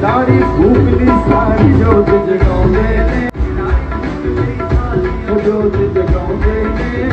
ਦਾੜੀ ਫੂਕ ਸਾਰੀ ਜੋਤ ਜਗਾਉਂਦੇ ਨੇ। ਜੋਤ ਜਗਾਉਂਦੇ ਨੇ।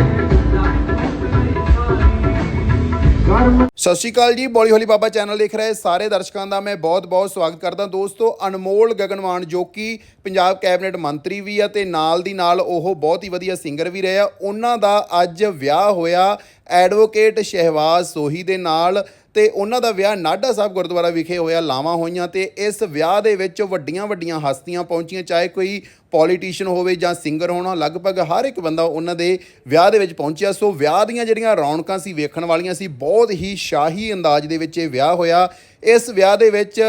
ਸਤਿ ਸ਼੍ਰੀ ਅਕਾਲ ਜੀ, ਬੋਲੀ ਹੋਲੀ ਬਾਬਾ ਚੈਨਲ ਦੇਖ ਰਹੇ ਸਾਰੇ ਦਰਸ਼ਕਾਂ ਦਾ ਮੈਂ ਬਹੁਤ-ਬਹੁਤ ਸਵਾਗਤ ਕਰਦਾ। ਦੋਸਤੋ, ਅਨਮੋਲ ਗਗਨਵਾਨ ਜੋ ਕਿ ਪੰਜਾਬ ਕੈਬਨਿਟ ਮੰਤਰੀ ਵੀ ਆ ਤੇ ਨਾਲ ਦੀ ਨਾਲ ਉਹ ਬਹੁਤ ਹੀ ਵਧੀਆ ਸਿੰਗਰ ਵੀ ਰਹੇ ਆ। ਉਹਨਾਂ ਦਾ ਅੱਜ ਵਿਆਹ ਹੋਇਆ ਐਡਵੋਕੇਟ ਸ਼ਹਿਬਾਜ਼ ਸੋਹੀ ਦੇ ਨਾਲ। ਤੇ ਉਹਨਾਂ ਦਾ ਵਿਆਹ ਨਾਢਾ ਸਾਹਿਬ ਗੁਰਦੁਆਰਾ ਵਿਖੇ ਹੋਇਆ, ਲਾਵਾਂ ਹੋਈਆਂ ਤੇ ਇਸ ਵਿਆਹ ਦੇ ਵਿੱਚ ਵੱਡੀਆਂ ਵੱਡੀਆਂ ਹਸਤੀਆਂ ਪਹੁੰਚੀਆਂ, ਚਾਹੇ ਕੋਈ ਪੋਲੀਟੀਸ਼ੀਅਨ ਹੋਵੇ ਜਾਂ ਸਿੰਗਰ ਹੋਣਾ, ਲਗਭਗ ਹਰ ਇੱਕ ਬੰਦਾ ਉਹਨਾਂ ਦੇ ਵਿਆਹ ਦੇ ਵਿੱਚ ਪਹੁੰਚਿਆ। ਸੋ ਵਿਆਹ ਦੀਆਂ ਜਿਹੜੀਆਂ ਰੌਣਕਾਂ ਸੀ, ਵੇਖਣ ਵਾਲੀਆਂ ਸੀ, ਬਹੁਤ ਹੀ ਸ਼ਾਹੀ ਅੰਦਾਜ਼ ਦੇ ਵਿੱਚ ਇਹ ਵਿਆਹ ਹੋਇਆ। ਇਸ ਵਿਆਹ ਦੇ ਵਿੱਚ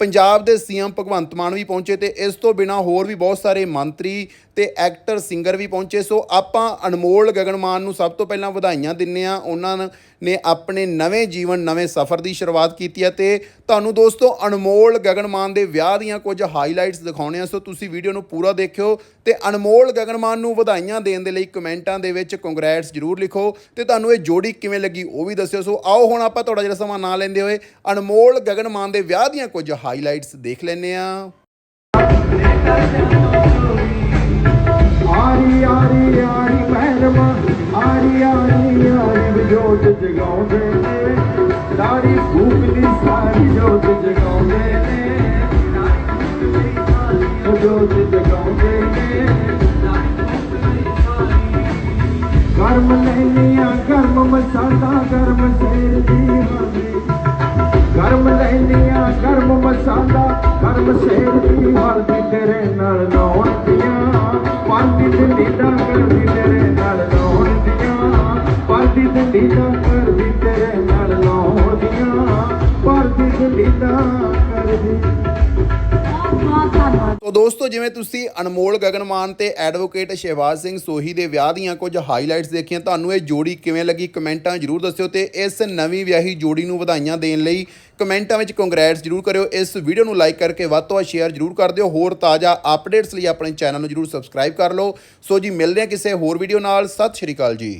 ਪੰਜਾਬ ਦੇ ਸੀਐਮ ਭਗਵੰਤ ਮਾਨ ਵੀ ਪਹੁੰਚੇ ਤੇ ਇਸ ਤੋਂ ਬਿਨਾ ਹੋਰ ਵੀ ਬਹੁਤ ਸਾਰੇ ਮੰਤਰੀ ਤੇ ਐਕਟਰ, ਸਿੰਗਰ ਵੀ ਪਹੁੰਚੇ। ਸੋ ਆਪਾਂ ਅਨਮੋਲ ਗਗਨਮਾਨ ਨੂੰ ਸਭ ਤੋਂ ਪਹਿਲਾਂ ਵਧਾਈਆਂ ਦਿੰਨੇ ਆ। ਉਹਨਾਂ ਨੇ ਆਪਣੇ ਨਵੇਂ ਜੀਵਨ, ਨਵੇਂ ਸਫ਼ਰ ਦੀ ਸ਼ੁਰੂਆਤ ਕੀਤੀ ਹੈ ਤੇ ਤੁਹਾਨੂੰ ਦੋਸਤੋ ਅਨਮੋਲ ਗਗਨਮਾਨ ਦੇ ਵਿਆਹ ਦੀਆਂ ਕੁਝ ਹਾਈਲਾਈਟਸ ਦਿਖਾਉਣੇ ਆ। ਸੋ ਤੁਸੀਂ ਵੀਡੀਓ ਨੂੰ ਪੂਰਾ ਦੇਖਿਓ ਤੇ ਅਨਮੋਲ ਗਗਨਮਾਨ ਨੂੰ ਵਧਾਈਆਂ ਦੇਣ ਦੇ ਲਈ ਕਮੈਂਟਾਂ ਦੇ ਵਿੱਚ ਕੰਗ੍ਰੈਟਸ ਜਰੂਰ ਲਿਖੋ ਤੇ ਤੁਹਾਨੂੰ ਇਹ ਜੋੜੀ ਕਿਵੇਂ ਲੱਗੀ ਉਹ ਵੀ ਦੱਸਿਓ। ਸੋ ਆਓ ਹੁਣ ਆਪਾਂ ਤੁਹਾਡਾ ਜਿਹੜਾ ਸਮਾਂ ਨਾ ਲੈਂਦੇ ਹੋਏ ਅਨਮੋਲ ਗਗਨਮਾਨ ਦੇ ਵਿਆਹ ਦੀਆਂ ਕੁਝ ਹਾਈਲਾਈਟਸ ਦੇਖ ਲੈਂਦੇ ਆ ਆਰੀ ਆਰੀ ਆਰੀ ਪਹਿਲਵਾ ਆਰੀ ਆਰੀ ਆਰੀ ਜੋਤ ਜਗਾਉਂਦੇ ਨੇ। ਦਾੜੀ ਫੂਕ ਸਾਰੀ ਜੋਤ ਜਗਾਉਂਦੇ ਨੇ। ਜੋਤ ਜਗਾਉਂਦੇ ਨੇ। ਕਰਮ ਲੈਨੀਆਂ ਕਰਮ ਮਸਾਲਾ ਕਰਮ ਸ਼ੇਰ ਦੀ ਹਾਜ਼ਰੀ। ਕਰਮ ਮਸਾਲਾ ਕਰਮ ਸ਼ੇਰ ਦੀ ਹਲਦੀ ਤੇਰੇ ਨਾਲ ਲਾਉਣ ਦੀਆਂ। ਪਾਲਦੀ ਦਿੱਲੀ ਦਾ ਕਰਦੀ ਤੇਰੇ ਨਾਲ ਲਾਉਣ ਦੀਆਂ। ਪਾਲਦੀ ਦਿੱਲੀ ਦਾ ਕਰਦੀ ਤੇਰੇ ਨਾਲ ਲਾਉਣ ਦੀਆਂ। ਪਾਲਦੀ ਦਿੱਲੀ ਦਾ ਕਰਦੀ ਤੋ ਦੋਸਤੋ, ਜਿਵੇਂ ਤੁਸੀਂ ਅਨਮੋਲ ਗਗਨਮਾਨ ਤੇ ਐਡਵੋਕੇਟ ਸ਼ਹਿਬਾਜ਼ ਸਿੰਘ ਸੋਹੀ ਦੇ ਵਿਆਹ ਦੀਆਂ ਕੁਝ ਹਾਈਲਾਈਟਸ ਦੇਖੀਆਂ, ਤੁਹਾਨੂੰ ਇਹ ਜੋੜੀ ਕਿਵੇਂ ਲੱਗੀ ਕਮੈਂਟਾਂ ਜਰੂਰ ਦੱਸਿਓ ਤੇ ਇਸ ਨਵੀਂ ਵਿਆਹੀ ਜੋੜੀ ਨੂੰ ਵਧਾਈਆਂ ਦੇਣ ਲਈ ਕਮੈਂਟਾਂ ਵਿੱਚ ਕੰਗ੍ਰੈਟਸ ਜਰੂਰ ਕਰਿਓ। ਇਸ ਵੀਡੀਓ ਨੂੰ ਲਾਈਕ ਕਰਕੇ ਵੱਧ ਤੋਂ ਵੱਧ ਸ਼ੇਅਰ ਜਰੂਰ ਕਰ ਦਿਓ। ਹੋਰ ਤਾਜ਼ਾ ਅਪਡੇਟਸ ਲਈ ਆਪਣੇ ਚੈਨਲ ਨੂੰ ਜਰੂਰ ਸਬਸਕ੍ਰਾਈਬ ਕਰ ਲਓ। ਸੋ ਜੀ, ਮਿਲਦੇ ਹਾਂ ਕਿਸੇ ਹੋਰ ਵੀਡੀਓ ਨਾਲ। ਸਤਿ ਸ਼੍ਰੀ ਅਕਾਲ ਜੀ।